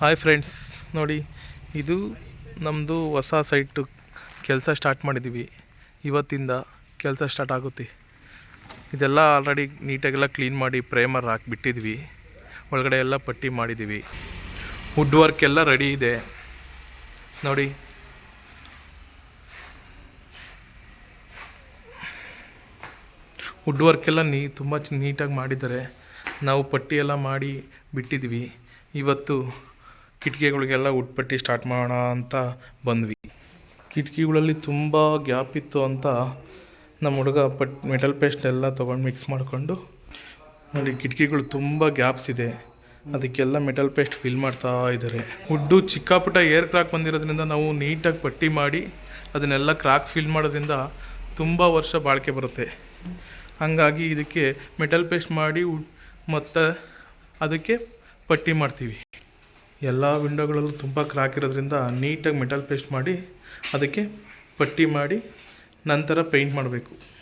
Hi friends ನೋಡಿ, ಇದು ನಮ್ಮದು ಹೊಸ ಸೈಟು ಕೆಲಸ ಸ್ಟಾರ್ಟ್ ಮಾಡಿದ್ದೀವಿ ಇವತ್ತಿಂದ ಕೆಲಸ ಸ್ಟಾರ್ಟ್ ಆಗುತ್ತೆ. ಇದೆಲ್ಲ ಆಲ್ರೆಡಿ ನೀಟಾಗೆಲ್ಲ ಕ್ಲೀನ್ ಮಾಡಿ ಪ್ರೇಮರ್ ಹಾಕಿಬಿಟ್ಟಿದ್ವಿ. ಒಳಗಡೆ ಎಲ್ಲ ಪಟ್ಟಿ ಮಾಡಿದ್ದೀವಿ ವುಡ್ ವರ್ಕ್ ಎಲ್ಲ ರೆಡಿ ಇದೆ. ನೋಡಿ. ವುಡ್ ವರ್ಕೆಲ್ಲ ನೀ, ತುಂಬ ನೀಟಾಗಿ ಮಾಡಿದ್ದಾರೆ. ನಾವು ಪಟ್ಟಿಯೆಲ್ಲ ಮಾಡಿ ಬಿಟ್ಟಿದ್ವಿ. ಇವತ್ತು ಕಿಟಕಿಗಳಿಗೆಲ್ಲ ಉಟ್ಪಟ್ಟಿ ಪಟ್ಟಿ ಸ್ಟಾರ್ಟ್ ಮಾಡೋಣ ಅಂತ ಬಂದ್ವಿ. ಕಿಟಕಿಗಳಲ್ಲಿ ತುಂಬ ಗ್ಯಾಪ್ ಇತ್ತು ಅಂತ ನಮ್ಮ ಹುಡುಗ ಪಟ್ ಮೆಟಲ್ ಪೇಸ್ಟ್ನೆಲ್ಲ ತೊಗೊಂಡು ಮಿಕ್ಸ್ ಮಾಡಿಕೊಂಡು ನೋಡಿ ಕಿಟಕಿಗಳು ತುಂಬ ಗ್ಯಾಪ್ಸ್ ಇದೆ. ಅದಕ್ಕೆಲ್ಲ ಮೆಟಲ್ ಪೇಸ್ಟ್ ಫಿಲ್ ಮಾಡ್ತಾ ಇದ್ದಾರೆ. ವುಡ್ಡು ಚಿಕ್ಕಪುಟ್ಟ ಏರ್ ಕ್ರಾಕ್ ಬಂದಿರೋದ್ರಿಂದ ನಾವು ನೀಟಾಗಿ ಪಟ್ಟಿ ಮಾಡಿ ಅದನ್ನೆಲ್ಲ ಕ್ರಾಕ್ ಫಿಲ್ ಮಾಡೋದ್ರಿಂದ ತುಂಬ ವರ್ಷ ಬಾಳಿಕೆ ಬರುತ್ತೆ. ಹಾಗಾಗಿ ಇದಕ್ಕೆ ಮೆಟಲ್ ಪೇಸ್ಟ್ ಮಾಡಿ ಮತ್ತು ಅದಕ್ಕೆ ಪಟ್ಟಿ ಮಾಡ್ತೀವಿ. ಎಲ್ಲ ವಿಂಡೋಗಳಲ್ಲೂ ತುಂಬ ಕ್ರ್ಯಾಕ್ ಇರೋದ್ರಿಂದ ನೀಟಾಗಿ ಮೆಟಲ್ ಪೇಸ್ಟ್ ಮಾಡಿ, ಅದಕ್ಕೆ ಪಟ್ಟಿ ಮಾಡಿ ನಂತರ ಪೇಂಟ್ ಮಾಡಬೇಕು.